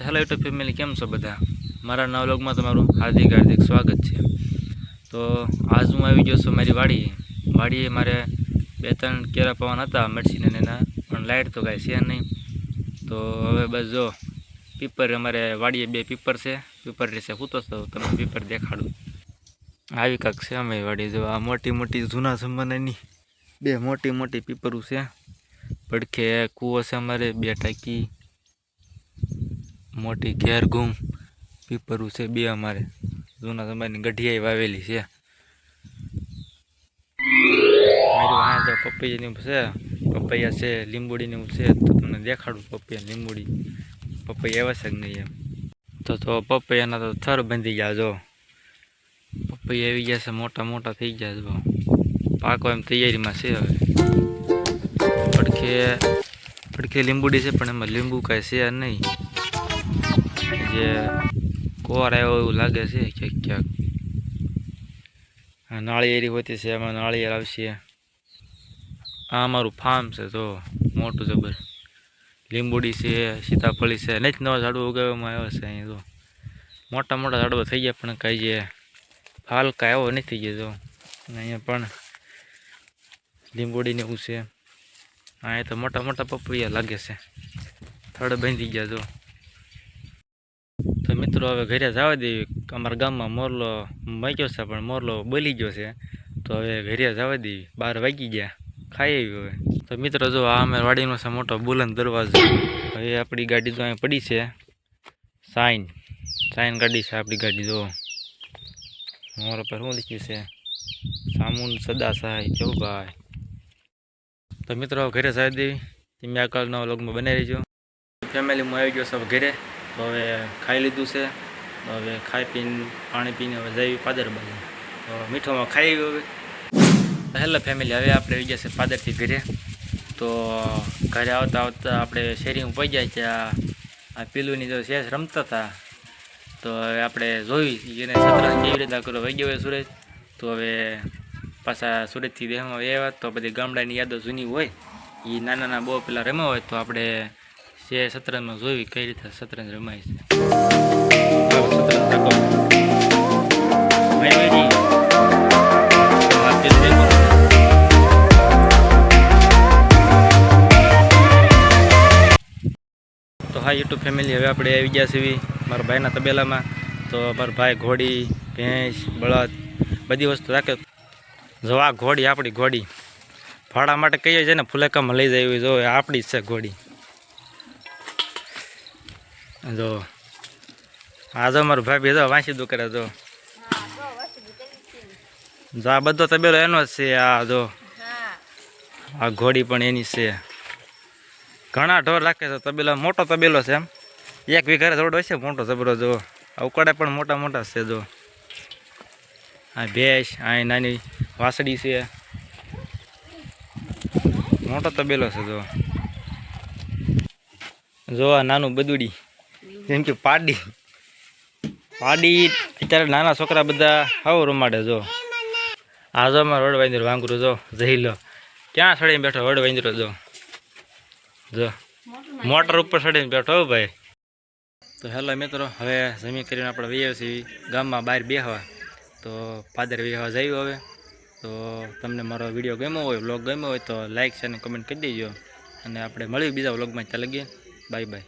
Hello YouTube family કેમ છો બધા? મારા નવલોગમાં વ્લોગમાં તમારું હાર્દિક હાર્દિક સ્વાગત છે. તો આજ હું આવી ગયો છું મારી વાડીએ. વાડીએ મારે બે ત્રણ કેરા પવન હતા મેડિસિન અને એના, પણ લાઇટ તો કાંઈ છે નહીં. તો હવે બસ જો પીપર અમારે વાડીએ બે પીપર છે. પીપર રહેશે હું તો તમને પીપર દેખાડું. આવી કાંક છે અમે વાડી જો, આ મોટી મોટી જૂના જમાનાની. બે મોટી મોટી પીપરું છે. પડખે કૂવો છે અમારે, બે ટાંકી. મોટી ઘેર ઘૂમ પીપરું છે બે અમારે. જૂના સમયની ગઢિયાઈ વાવેલી છે. પપૈયાની છે, પપૈયા છે, લીંબુડીની છે. તો તમને દેખાડું પપૈયા, લીંબુડી. પપૈયા એવા છે નહીં એમ? તો તો પપૈયાના તો થર બાંધી ગયા જો. પપૈયા આવી ગયા છે, મોટા મોટા થઈ ગયા જો. પાકો એમ તૈયારીમાં છે હવે. પડખે પડખે લીંબુડી છે, પણ એમાં લીંબુ કાંઈ છે નહીં. જે કોર આવ્યો એવું લાગે છે, ક્યાંક ક્યાંક. નાળિયેરી હોતી છે એમાં નાળિયેર આવશે. આ અમારું ફાર્મ છે તો મોટું જબર. લીંબુડી છે, સીતાફળી છે, નહીં જ નવા ઝાડવા ઉગાવવામાં આવ્યા છે અહીં તો મોટા મોટા ઝાડવા થઈ ગયા, પણ કાંઈ જે ફાલ કાંઈ નથી થઈ ગયો તો અહીંયા પણ લીંબુડીને એવું છે. અહીંયા તો મોટા મોટા પપૈયા લાગે છે. થડ બાંધી ગયા, જો. તો મિત્રો હવે ઘરે જવા દેવી અમારા ગામમાં મોરલો વાગ્યો છે, પણ મોરલો બોલી ગયો છે. તો હવે ઘરે જવા દેવી બાર વાગી ગયા. ખાઈ આવ્યું હવે. તો મિત્રો જો, આ અમે વાડીનો છે મોટો બુલંદ દરવાજો. હવે આપણી ગાડી તો અહીં પડી છે. સાઈન. સાઈન ગાડી છે આપણી ગાડી, જો. મોર પર શું લખ્યું છે? સામુન સદા સહાય જવભાઈ તો મિત્રો ઘરે જવા દેવી તમે કાલના લગ્ન બનાવી રહીજો. ફેમિલીમાં આવી ગયો સબ ઘરે. તો હવે ખાઈ લીધું છે. તો હવે ખાઈ પીને, પાણી પીને હવે જઈ પાદર બાજુ. તો મીઠોમાં ખાઈ ગયું હેલો ફેમિલી હવે આપણે આવી ગયા પાદરથી ઘરે. તો ઘરે આવતા આવતા આપણે શેરીમાં પહોંચ્યા ત્યાં આ પીલુની જો શેષ રમતા હતા. તો હવે આપણે જોઈ એને સતરંજ કેવી રીતે કરો વહી ગયો હોય સુરત તો હવે પાછા સુરતથી દેહમાં આવ્યા. તો બધી ગામડાની યાદો જૂની હોય. એ નાના નાના બહુ પેલા રમ્યા હોય તો આપણે છે શતરંજમાં જોવી કઈ રીતે શતરંજ રમાય છે. તો હા યુટ્યુબ ફેમિલી હવે આપણે આવી ગયા છીએ મારા ભાઈના તબેલામાં. તો મારા ભાઈ ઘોડી ભેંસ બળદ બધી વસ્તુ રાખે. જો આ ઘોડી આપણી ઘોડી. ભાડા માટે કહીએ છીએ ને ફુલેકામાં લઈ જાય જો એ આપણી જ છે ઘોડી. જો, આ જો મારો ભાઈ બીજો વાંસી દુ કરે જો. જો આ બધો તબેલો એનો જ છે, આ જો. આ ઘોડી પણ એની છે. ઘણા ઢોર રાખે છે તબેલો, મોટો તબેલો છે એમ. એક વીઘારે થોડો હશે મોટો તબેલો, જો. ઉકાળે પણ મોટા મોટા છે, જો. આ ભેંસ, આ નાની વાસડી છે. મોટો તબેલો છે, જો. જો આ નાનું બદુડી. જેમ કે પાડી. પાડી, અત્યારે નાના છોકરા બધા હાવ રમાડે જો. આ જો અમારે વડ વાંદરો વાંગરું જો, જઈ લો. ક્યાં સડીને બેઠો વડ વાંદરો જો? જો. મોટર ઉપર સડીને બેઠો ભાઈ. તો હેલો મિત્રો, હવે જમી કરીને આપણે વહીએ છીએ. ગામમાં બહાર બેહવા. તો પાદર બેહવા જઈએ હવે. તો તમને મારો વીડિયો ગમ્યો હોય, વ્લોગ ગમ્યો હોય તો લાઇક છે અને કમેન્ટ કરી દેજો. અને આપણે મળીએ બીજા વ્લોગમાં ત્યાં લગીએ. Bye bye